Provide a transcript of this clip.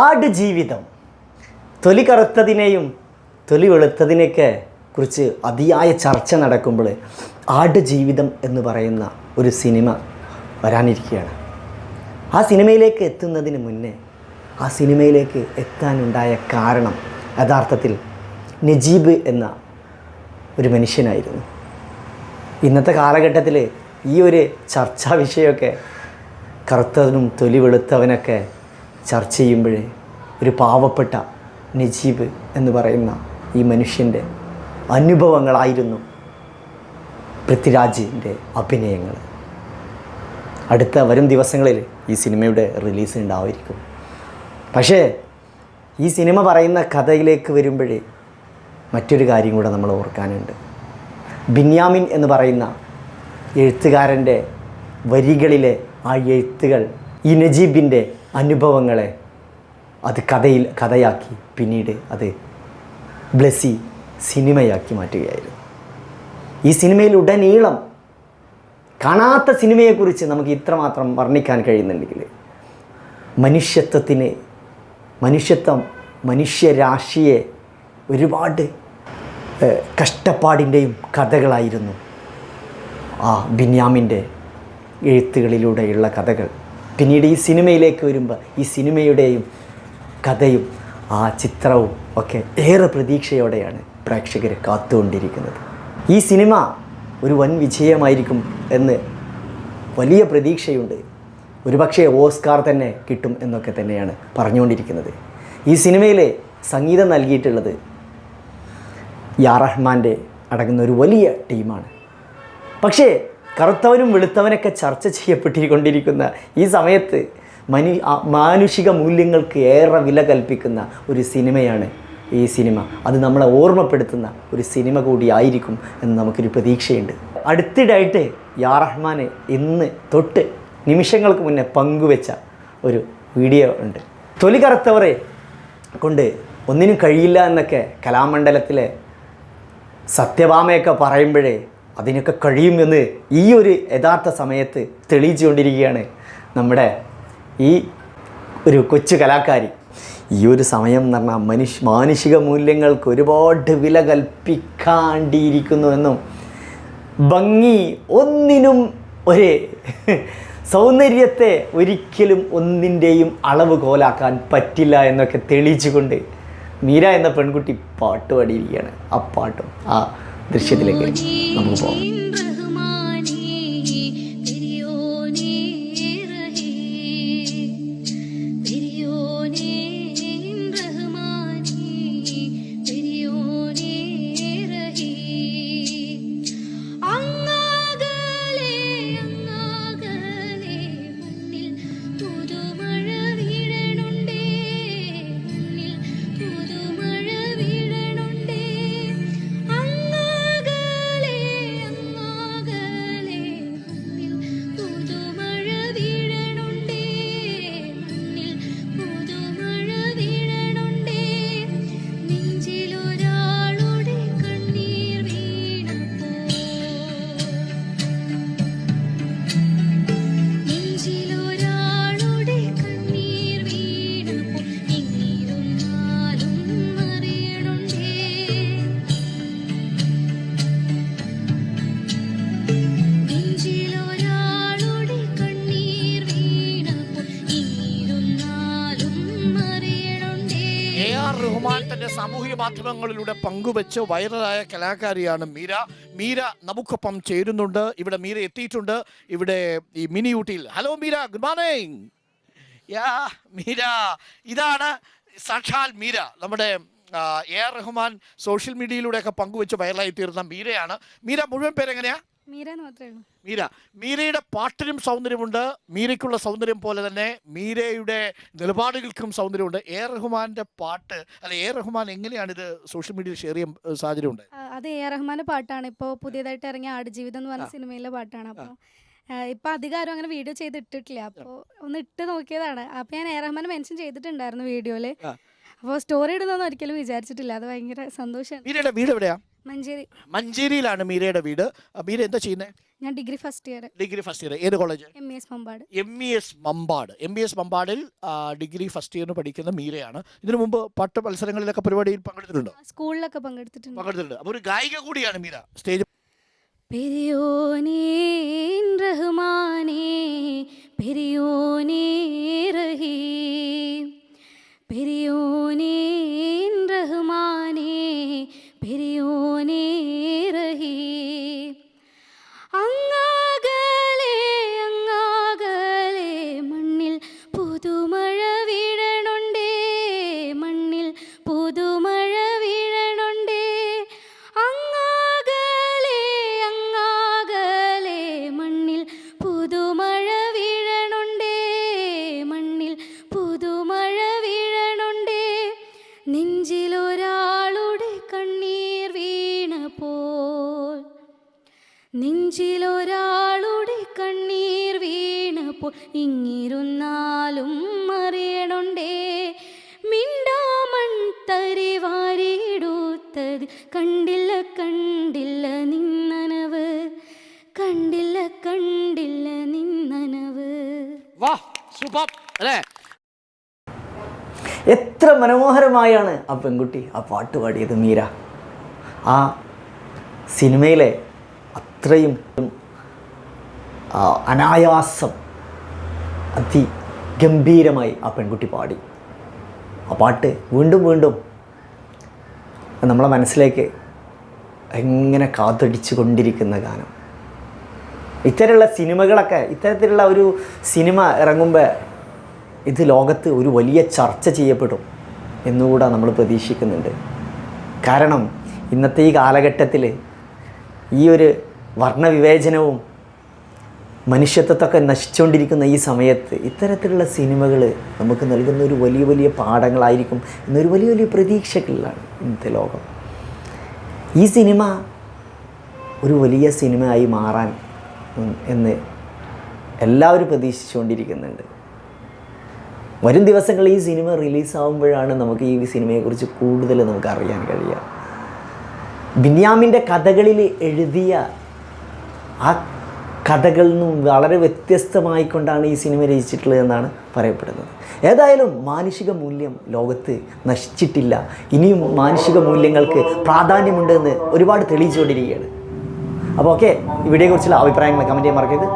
ആട് ജീവിതം. തൊലി കറുത്തതിനെയും തൊലി വെളുത്തതിനെയൊക്കെ കുറിച്ച് അതിയായ ചർച്ച നടക്കുമ്പോൾ ആട് ജീവിതം എന്ന് പറയുന്ന ഒരു സിനിമ വരാനിരിക്കുകയാണ്. ആ സിനിമയിലേക്ക് എത്തുന്നതിന് മുന്നേ ആ സിനിമയിലേക്ക് എത്താനുണ്ടായ കാരണം യഥാർത്ഥത്തിൽ നജീബ് എന്ന ഒരു മനുഷ്യനായിരുന്നു. ഇന്നത്തെ കാലഘട്ടത്തിൽ ഈ ഒരു ചർച്ചാ വിഷയമൊക്കെ കറുത്തവനും തൊലി വെളുത്തവനൊക്കെ ചർച്ച ചെയ്യുമ്പോഴേ ഒരു പാവപ്പെട്ട നജീബ് എന്ന് പറയുന്ന ഈ മനുഷ്യന്റെ അനുഭവങ്ങളായിരുന്നു പൃഥ്വിരാജിന്റെ അഭിനയങ്ങൾ. അടുത്ത വരും ദിവസങ്ങളിൽ ഈ സിനിമയുടെ റിലീസ് ഉണ്ടാവുമായിരിക്കും പക്ഷേ ഈ സിനിമ പറയുന്ന കഥയിലേക്ക് വരുമ്പോഴേ മറ്റൊരു കാര്യം കൂടെ നമ്മൾ ഓർക്കാനുണ്ട്. ബിന്യാമിൻ എന്ന് പറയുന്ന എഴുത്തുകാരന്റെ വരികളിലെ ആ എഴുത്തുകൾ ഈ നജീബിന്റെ അനുഭവങ്ങളെ അത് കഥയിൽ കഥയാക്കി പിന്നീട് അത് ബ്ലെസ്സി സിനിമയാക്കി മാറ്റുകയായിരുന്നു. ഈ സിനിമയിൽ ഉടനീളം കാണാത്ത സിനിമയെക്കുറിച്ച് നമുക്ക് ഇത്രമാത്രം വർണിക്കാൻ കഴിയുന്നുണ്ടെങ്കിൽ മനുഷ്യത്വത്തിന് മനുഷ്യത്വം മനുഷ്യരാശിയെ ഒരുപാട് കഷ്ടപ്പാടിന്റെയും കഥകളായിരുന്നു ആ ബിന്യാമിന്റെ എഴുത്തുകളിലൂടെയുള്ള കഥകൾ. പിന്നീട് ഈ സിനിമയിലേക്ക് വരുമ്പോൾ ഈ സിനിമയുടെയും കഥയും ആ ചിത്രവും ഒക്കെ ഏറെ പ്രതീക്ഷയോടെയാണ് പ്രേക്ഷകർ കാത്തുകൊണ്ടിരിക്കുന്നത്. ഈ സിനിമ ഒരു വൻ വിജയമായിരിക്കും എന്ന് വലിയ പ്രതീക്ഷയുണ്ട്. ഒരുപക്ഷെ ഓസ്കാർ തന്നെ കിട്ടും എന്നൊക്കെ തന്നെയാണ് പറഞ്ഞുകൊണ്ടിരിക്കുന്നത്. ഈ സിനിമയിലെ സംഗീതം നൽകിയിട്ടുള്ളത് യാ റഹ്മാന്റെ അടങ്ങുന്ന ഒരു വലിയ ടീമാണ്. പക്ഷേ കറുത്തവനും വെളുത്തവനൊക്കെ ചർച്ച ചെയ്യപ്പെട്ടിരിക്കൊണ്ടിരിക്കുന്ന ഈ സമയത്ത് മനു മാനുഷിക മൂല്യങ്ങൾക്ക് ഏറെ വില കൽപ്പിക്കുന്ന ഒരു സിനിമയാണ് ഈ സിനിമ. അത് നമ്മളെ ഓർമ്മപ്പെടുത്തുന്ന ഒരു സിനിമ കൂടിയായിരിക്കും എന്ന് നമുക്കൊരു പ്രതീക്ഷയുണ്ട്. അടുത്തിടായിട്ട് യാ റഹ്മാന് ഇന്ന് തൊട്ട് നിമിഷങ്ങൾക്ക് മുന്നേ പങ്കുവെച്ച ഒരു വീഡിയോ ഉണ്ട്. തൊലി കറുത്തവരെ കൊണ്ട് ഒന്നിനും കഴിയില്ല എന്നൊക്കെ കലാമണ്ഡലത്തിലെ സത്യഭാമയൊക്കെ പറയുമ്പോഴേ അതിനൊക്കെ കഴിയുമെന്ന് ഈ ഒരു യഥാർത്ഥ സമയത്ത് തെളിയിച്ചുകൊണ്ടിരിക്കുകയാണ് നമ്മുടെ ഈ ഒരു കൊച്ചു കലാകാരി. ഈ ഒരു സമയം എന്ന് പറഞ്ഞാൽ മനുഷ്യ മാനുഷിക മൂല്യങ്ങൾക്ക് ഒരുപാട് വില കൽപ്പിക്കാണ്ടിയിരിക്കുന്നുവെന്നും ഭംഗി ഒന്നിനും ഒരു സൗന്ദര്യത്തെ ഒരിക്കലും ഒന്നിന്റെയും അളവ് കോലാക്കാൻ പറ്റില്ല എന്നൊക്കെ തെളിയിച്ചുകൊണ്ട് മീര എന്ന പെൺകുട്ടി പാട്ട് പാടിയിരിക്കുകയാണ് ആ പാട്ടും ആ ദൃശ്യത്തിലേക്ക് നമുക്ക് പോകാം. തന്റെ സാമൂഹിക മാധ്യമങ്ങളിലൂടെ പങ്കുവെച്ച് വൈറലായ കലാകാരിയാണ് മീര. മീര നമുക്കൊപ്പം ചേരുന്നുണ്ട്. ഇവിടെ മീര എത്തിയിട്ടുണ്ട്. ഇവിടെ ഈ മിനി ഊട്ടിയിൽ. Hello Meera good morning. Yeah Meera. ഇതാണ് സാക്ഷാൽ മീര. നമ്മുടെ എ ആർ റഹ്മാൻ സോഷ്യൽ മീഡിയയിലൂടെയൊക്കെ പങ്കുവെച്ച് വൈറലായി തീർന്ന മീരയാണ്. മീര മുഴുവൻ പേരെങ്ങനെയാ? മീരാന്ന് മാത്രമേ ഉള്ളൂ മീര. മീരയുടെ പാട്ടിനും സൗന്ദര്യമുണ്ട്. മീരയ്ക്കുള്ള സൗന്ദര്യം പോലെ തന്നെ മീരയുടെ നിലപാടുകൾക്കും സൗന്ദര്യമുണ്ട്. എ. റഹ്മാന്റെ പാട്ട് അല്ല എ. റഹ്മാൻ എങ്ങനെയാണ് ഇത് സോഷ്യൽ മീഡിയയിൽ ഷെയർ ചെയ്യാൻ സാഹചര്യമുണ്ട്? അത് എ. റഹ്മാന്റെ പാട്ടാണ്. ഇപ്പോൾ പുതിയതായിട്ട് ഇറങ്ങിയ ആടുജീവിതം എന്ന് പറഞ്ഞ സിനിമയിലെ പാട്ടാണ്. അപ്പോൾ ഇപ്പൊ അധികാരം അങ്ങനെ വീഡിയോ ചെയ്ത് ഇട്ടിട്ടില്ല അപ്പോൾ ഒന്ന് ഇട്ട് നോക്കിയതാണ്. അപ്പൊ ഞാൻ എ. റഹ്മാൻ മെൻഷൻ ചെയ്തിട്ടുണ്ടായിരുന്നു വീഡിയോയിൽ. അപ്പോൾ സ്റ്റോറി ഇടുന്നൊന്നും ഒരിക്കലും വിചാരിച്ചിട്ടില്ല. അത് ഭയങ്കര സന്തോഷം. വീട് എവിടെയാ മഞ്ചേരി. മഞ്ചേരിയിലാണ് മീരയുടെ വീട്. മീര എന്താ ചെയ്യുന്നത് ഞാൻ degree first year. Degree first year. ഏത് college? M E S Mampad. M E S Mampad. M E S മമ്പാടിൽ degree first ഇയറിന് പഠിക്കുന്ന മീരയാണ്. ഇതിനു മുമ്പ് പട്ട് മത്സരങ്ങളിലൊക്കെ പരിപാടിയിൽ പങ്കെടുത്തിട്ടുണ്ടോ? സ്കൂളിലൊക്കെ പങ്കെടുത്തിട്ടുണ്ട്. പങ്കെടുത്തിട്ടുണ്ട്. അപ്പോൾ ഒരു ഗായിക കൂടിയാണ് മീര. സ്റ്റേജ് പെരിയോനേ ഇങ്ങിരുന്നാലും അറിയണുണ്ടേ മിണ്ടാമൺ തരി വാരിയിടൂത്തത് കണ്ടില്ല കണ്ടില്ല നിന്നനവ്. കണ്ടില്ല കണ്ടില്ല നിന്നനവ്. വാ സൂപ്പർ അല്ലേ? എത്ര മനോഹരമായാണ് ആ പെൺകുട്ടി ആ പാട്ട് പാടിയത് മീര. ആ സിനിമയിലെ അത്രയും അനായാസം അതിഗംഭീരമായി ആ പെൺകുട്ടി പാടി. ആ പാട്ട് വീണ്ടും വീണ്ടും നമ്മളെ മനസ്സിലേക്ക് എങ്ങനെ കാതടിച്ചു കൊണ്ടിരിക്കുന്ന ഗാനം. ഇത്തരമുള്ള സിനിമകളൊക്കെ ഇത്തരത്തിലുള്ള ഒരു സിനിമ ഇറങ്ങുമ്പോൾ ഇത് ലോകത്ത് ഒരു വലിയ ചർച്ച ചെയ്യപ്പെടും എന്നുകൂടെ നമ്മൾ പ്രതീക്ഷിക്കുന്നുണ്ട്. കാരണം ഇന്നത്തെ ഈ കാലഘട്ടത്തിൽ ഈ ഒരു വർണവിവേചനവും മനുഷ്യത്വത്തൊക്കെ നശിച്ചുകൊണ്ടിരിക്കുന്ന ഈ സമയത്ത് ഇത്തരത്തിലുള്ള സിനിമകൾ നമുക്ക് നൽകുന്ന ഒരു വലിയ വലിയ പാഠങ്ങളായിരിക്കും എന്നൊരു വലിയ വലിയ പ്രതീക്ഷകളിലാണ് ഇന്നത്തെ ലോകം. ഈ സിനിമ ഒരു വലിയ സിനിമയായി മാറാൻ എന്ന് എല്ലാവരും പ്രതീക്ഷിച്ചുകൊണ്ടിരിക്കുന്നുണ്ട്. വരും ദിവസങ്ങളിൽ ഈ സിനിമ റിലീസാവുമ്പോഴാണ് നമുക്ക് ഈ സിനിമയെക്കുറിച്ച് കൂടുതൽ നമുക്ക് അറിയാൻ കഴിയുക. ബിന്യാമിന്റെ കഥകളിൽ എഴുതിയ ആ കഥകളിൽ നിന്നും വളരെ വ്യത്യസ്തമായിക്കൊണ്ടാണ് ഈ സിനിമ രചിച്ചിട്ടുള്ളത് എന്നാണ് പറയപ്പെടുന്നത്. ഏതായാലും മാനുഷിക മൂല്യം ലോകത്ത് നശിച്ചിട്ടില്ല. ഇനിയും മാനുഷിക മൂല്യങ്ങൾക്ക് പ്രാധാന്യമുണ്ടെന്ന് ഒരുപാട് തെളിയിച്ചുകൊണ്ടിരിക്കുകയാണ്. അപ്പോൾ ഓക്കെ ഈ വീഡിയോയെക്കുറിച്ചുള്ള അഭിപ്രായങ്ങൾ കമന്റ് ചെയ്യാൻ മറക്കരുത്.